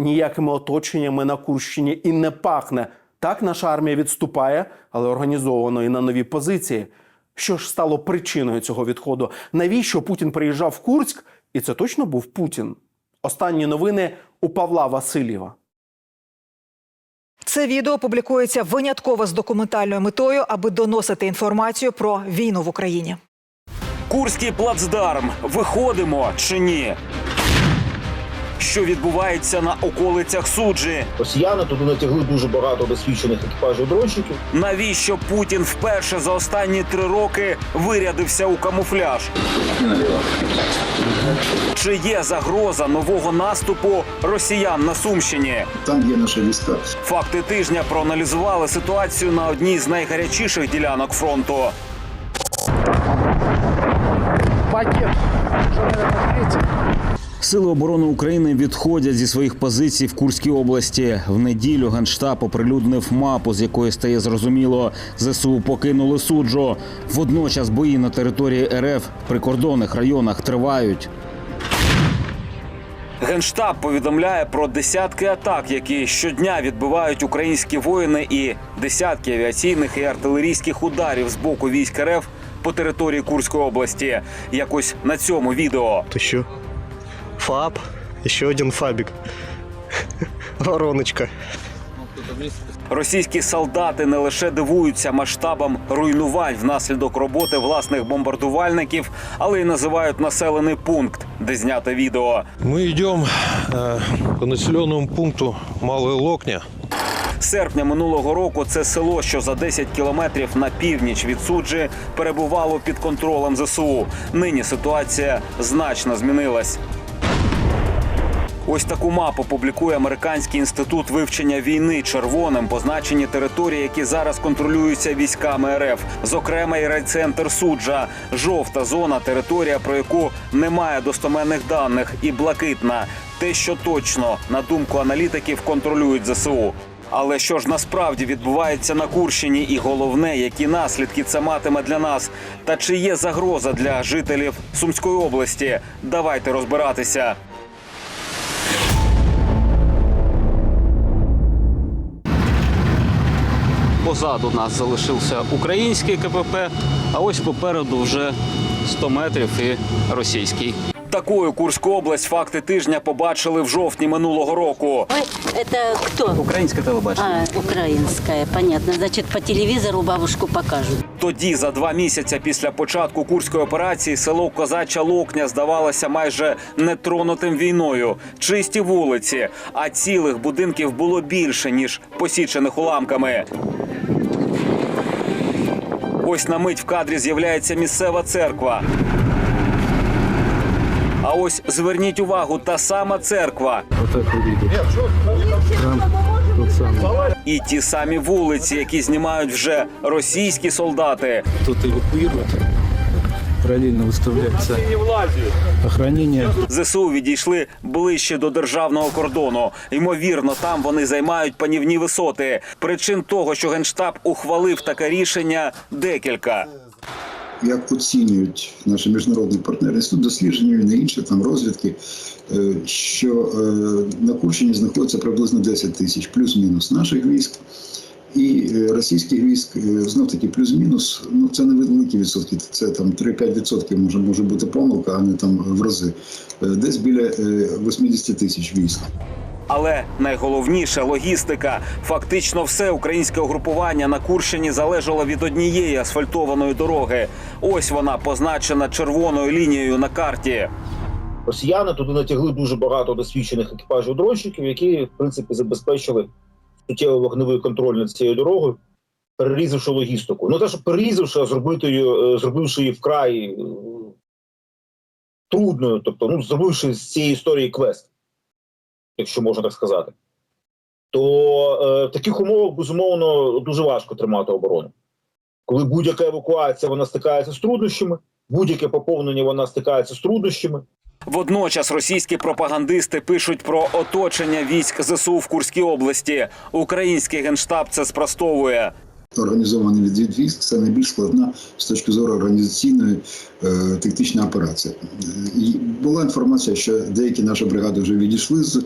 ніякими оточеннями на Курщині і не пахне. Так наша армія відступає, але організовано і на нові позиції. Що ж стало причиною цього відходу? Навіщо Путін приїжджав в Курськ? І це точно був Путін. Останні новини у Павла Васильєва. Це відео публікується винятково з документальною метою, аби доносити інформацію про війну в Україні. Курський плацдарм. Виходимо чи ні? Що відбувається на околицях суджі? Росіяни туди натягли дуже багато досвідчених екіпажів дронщиків. Навіщо Путін вперше за останні три роки вирядився у камуфляж? Чи є загроза нового наступу росіян на Сумщині? Там є наші війська. Факти тижня проаналізували ситуацію на одній з найгарячіших ділянок фронту. Сили оборони України відходять зі своїх позицій в Курській області. В неділю генштаб оприлюднив мапу, з якої стає зрозуміло, ЗСУ покинули суджу. Водночас бої на території РФ в прикордонних районах тривають. Генштаб повідомляє про десятки атак, які щодня відбивають українські воїни, і десятки авіаційних і артилерійських ударів з боку військ РФ по території Курської області. Якось на цьому відео. То що? ФАП, ще один фабік. Вороночка. Російські солдати не лише дивуються масштабам руйнувань внаслідок роботи власних бомбардувальників, але й називають населений пункт, де знято відео. Мы идем э, по населенному пункту Малая Локня. Серпня минулого року це село, що за 10 кілометрів на північ від суджі, перебувало під контролем ЗСУ. Нині ситуація значно змінилась. Ось таку мапу публікує Американський інститут вивчення війни червоним позначені території, які зараз контролюються військами РФ, зокрема і райцентр суджа, жовта зона, територія, про яку немає достоменних даних, і блакитна те, що точно на думку аналітиків контролюють ЗСУ. Але що ж насправді відбувається на Курщині, і головне, які наслідки це матиме для нас, та чи є загроза для жителів Сумської області? Давайте розбиратися. Позаду нас залишився український КПП, а ось попереду вже 100 метрів і російський. Такою Курську область факти тижня побачили в жовтні минулого року. Ой, это кто? Українське телебачення. А, украинская, понятно. Значит, по телевизору бабушку покажут. Тоді, за два місяці після початку курської операції, село Козача Локня здавалося майже нетронутим війною. Чисті вулиці, а цілих будинків було більше ніж посічених уламками. Ось на мить в кадрі з'являється місцева церква. Ось зверніть увагу, та сама церква. І ті самі вулиці, які знімають вже російські солдати. тут эвакуируют. Параллельно выставляется охранение. ЗСУ відійшли ближче до державного кордону. Ймовірно, там вони займають панівні висоти. Причин того, що генштаб ухвалив таке рішення, декілька. Як оцінюють наші міжнародні партнери, інститут дослідження і не інше там розвідки, е, що е, на Курщині знаходиться приблизно 10 тисяч плюс-мінус наших військ. І е, російських військ знов таки плюс-мінус. Ну це не великі відсотки. Це там 3-5% може може бути помилка, а не там в рази. Десь біля е, 80 тисяч військ. Але найголовніше логістика. Фактично, все українське угрупування на Курщині залежало від однієї асфальтованої дороги. Ось вона позначена червоною лінією на карті. Росіяни туди натягли дуже багато досвідчених екіпажів дронщиків, які в принципі забезпечили суттєвий вогневий контроль над цією дорогою, перерізавши логістику. Ну те, що перерізавши, а зробити її, е, зробивши її вкрай е, трудною, тобто ну зробивши з цієї історії квест, якщо можна так сказати, то е, в таких умовах безумовно дуже важко тримати оборону. Коли будь-яка евакуація вона стикається з труднощами, будь-яке поповнення вона стикається з труднощами. Водночас російські пропагандисти пишуть про оточення військ ЗСУ в Курській області. Український генштаб це спростовує. Організований відвід військ це найбільш складна з точки зору організаційної е, тактична операція. Е, І була інформація, що деякі наші бригади вже відійшли з,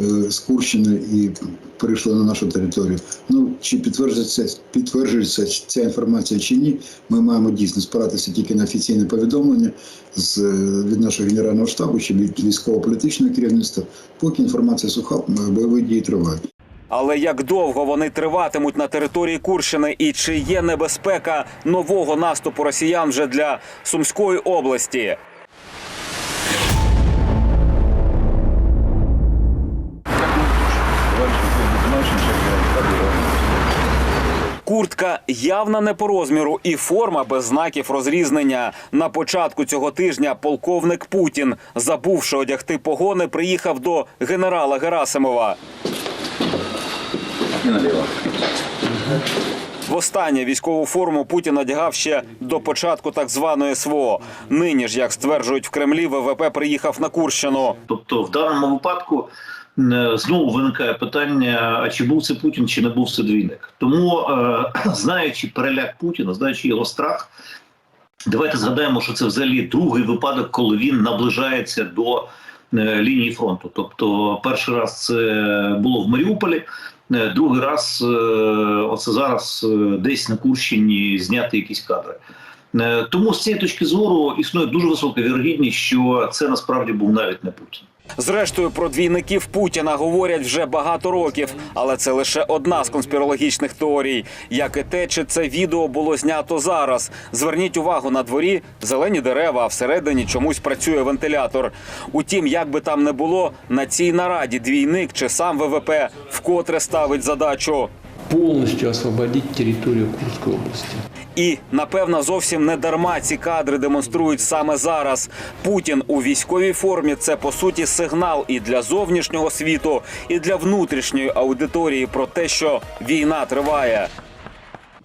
е, з Курщини і перейшли на нашу територію. Ну чи підтверджується, підтверджується ця інформація чи ні, ми маємо дійсно спиратися тільки на офіційне повідомлення з е, від нашого генерального штабу чи від військово-політичного керівництва. Поки інформація суха, бойові дії тривають. Але як довго вони триватимуть на території Курщини і чи є небезпека нового наступу росіян вже для Сумської області? Куртка явно не по розміру і форма без знаків розрізнення. На початку цього тижня полковник Путін, забувши одягти погони, приїхав до генерала Герасимова. Востаннє військову форму Путін одягав ще до початку так званої СВО. Нині ж, як стверджують в Кремлі, ВВП приїхав на Курщину. Тобто, в даному випадку е, знову виникає питання: а чи був це Путін, чи не був це двійник? Тому, е, знаючи переляк Путіна, знаючи його страх, давайте згадаємо, що це взагалі другий випадок, коли він наближається до е, лінії фронту. Тобто, перший раз це було в Маріуполі. Е, Другий раз, е, оце зараз е, десь на Курщині зняти якісь кадри. Е, Тому з цієї точки зору існує дуже висока вірогідність, що це насправді був навіть не Путін. Зрештою, про двійників Путіна говорять вже багато років, але це лише одна з конспірологічних теорій. Як і те, чи це відео було знято зараз. Зверніть увагу на дворі зелені дерева, а всередині чомусь працює вентилятор. Утім, як би там не було, на цій нараді двійник чи сам ВВП вкотре ставить задачу. Полностью освободить территорию Курской области. І напевно зовсім не дарма ці кадри демонструють саме зараз. Путін у військовій формі це по суті сигнал і для зовнішнього світу, і для внутрішньої аудиторії про те, що війна триває.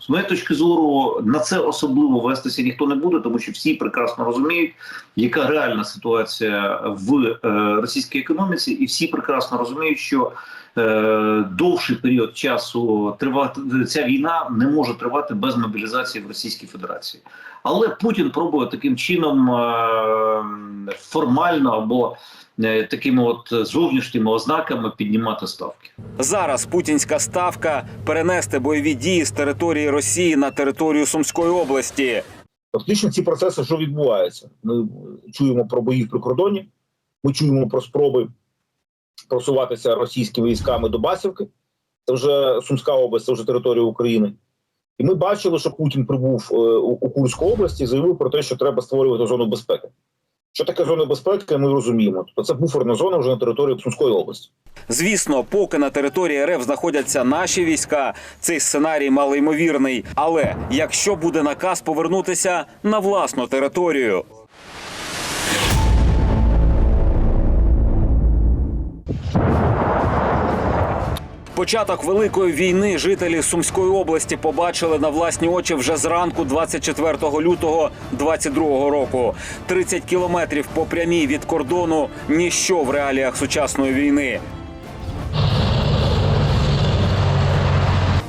З моєї точки зору, на це особливо вестися ніхто не буде, тому що всі прекрасно розуміють, яка реальна ситуація в е, російській економіці, і всі прекрасно розуміють, що е, довший період часу тривати ця війна не може тривати без мобілізації в Російській Федерації. Але Путін пробує таким чином е, формально або е, такими от зовнішніми ознаками піднімати ставки. Зараз путінська ставка перенести бойові дії з території Росії на територію Сумської області. Фактично ці процеси, що відбуваються, ми чуємо про бої в прикордоні, ми чуємо про спроби просуватися російськими військами до Басівки. Це вже Сумська область, це вже територія України. І ми бачили, що Путін прибув е, у, Курську область і заявив про те, що треба створювати зону безпеки. Що таке зона безпеки, ми розуміємо. Тобто це буферна зона вже на території Сумської області. Звісно, поки на території РФ знаходяться наші війська, цей сценарій малоймовірний. Але якщо буде наказ повернутися на власну територію. Початок великої війни жителі Сумської області побачили на власні очі вже зранку 24 лютого 22 року. 30 кілометрів по прямій від кордону ніщо в реаліях сучасної війни.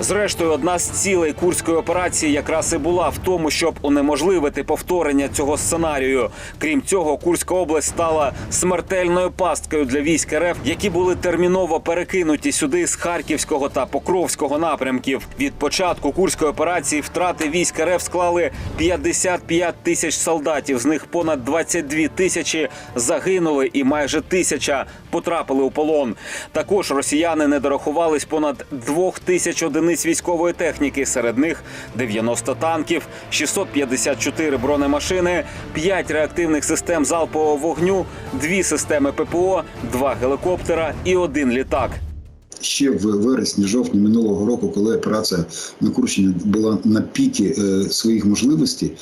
Зрештою, одна з цілей курської операції якраз і була в тому, щоб унеможливити повторення цього сценарію. Крім цього, Курська область стала смертельною пасткою для військ РФ, які були терміново перекинуті сюди з Харківського та Покровського напрямків. Від початку курської операції втрати військ РФ склали 55 тисяч солдатів. З них понад 22 тисячі загинули, і майже тисяча потрапили у полон. Також росіяни не дорахувались понад двох тисяч одиниць військової техніки. Серед них 90 танків, 654 бронемашини, 5 реактивних систем залпового вогню, 2 системи ППО, 2 гелікоптера і один літак. Ще в вересні, жовтні минулого року, коли операція на Курщині була на пікі е, своїх можливостей,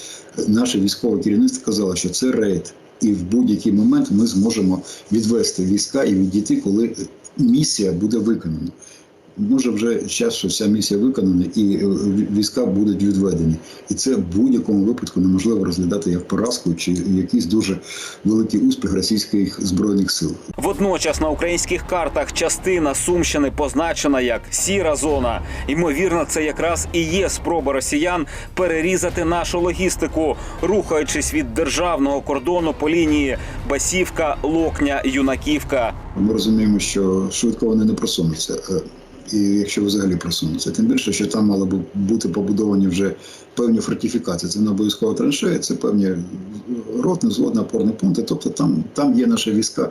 наше військове керівництво казало, що це рейд, і в будь-який момент ми зможемо відвести війська і відійти, коли місія буде виконана. Може вже час, що ця місія виконана, і е, війська будуть відведені. І це в будь-якому випадку неможливо розглядати як поразку чи якийсь дуже великий успіх російських збройних сил. Водночас на українських картах частина Сумщини позначена як сіра зона. Ймовірно, це якраз і є спроба росіян перерізати нашу логістику, рухаючись від державного кордону по лінії Басівка, Локня, Юнаківка. Ми розуміємо, що швидко вони не просунуться. І якщо взагалі просунуться, тим більше, що там мали б бути побудовані вже певні фортифікації. Це не обов'язково траншеї, це певні ротні, взводні, опорні пункти. Тобто там, там є наші війська.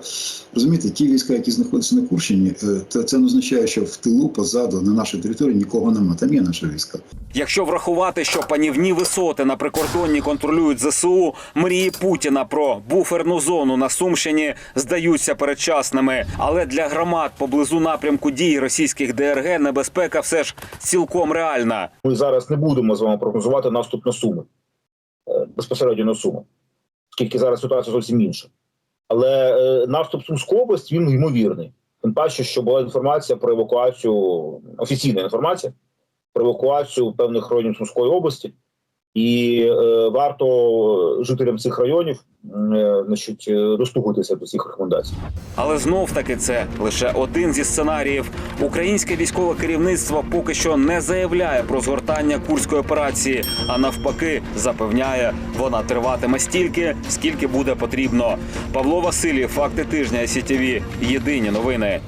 Розумієте, ті війська, які знаходяться на Курщині, е, це, це не означає, що в тилу, позаду, на нашій території нікого немає. Там є наші війська. Якщо врахувати, що панівні висоти на прикордонні контролюють ЗСУ, мрії Путіна про буферну зону на Сумщині здаються передчасними. Але для громад поблизу напрямку дій російських ДРГ небезпека все ж цілком реальна. Ми зараз не будемо з вами прогнозувати наступ на суми е, безпосередньо на суми, оскільки зараз ситуація зовсім інша. Але е, наступ Сумської області він ймовірний. Тим паче, що була інформація про евакуацію, офіційна інформація про евакуацію певних районів Сумської області, і е, варто жителям цих районів е, значить, е, дослухатися до цих рекомендацій. Але знов таки це лише один зі сценаріїв. Українське військове керівництво поки що не заявляє про згортання курської операції, а навпаки, запевняє, вона триватиме стільки, скільки буде потрібно. Павло Васильєв, факти тижня СІТВ. Єдині новини.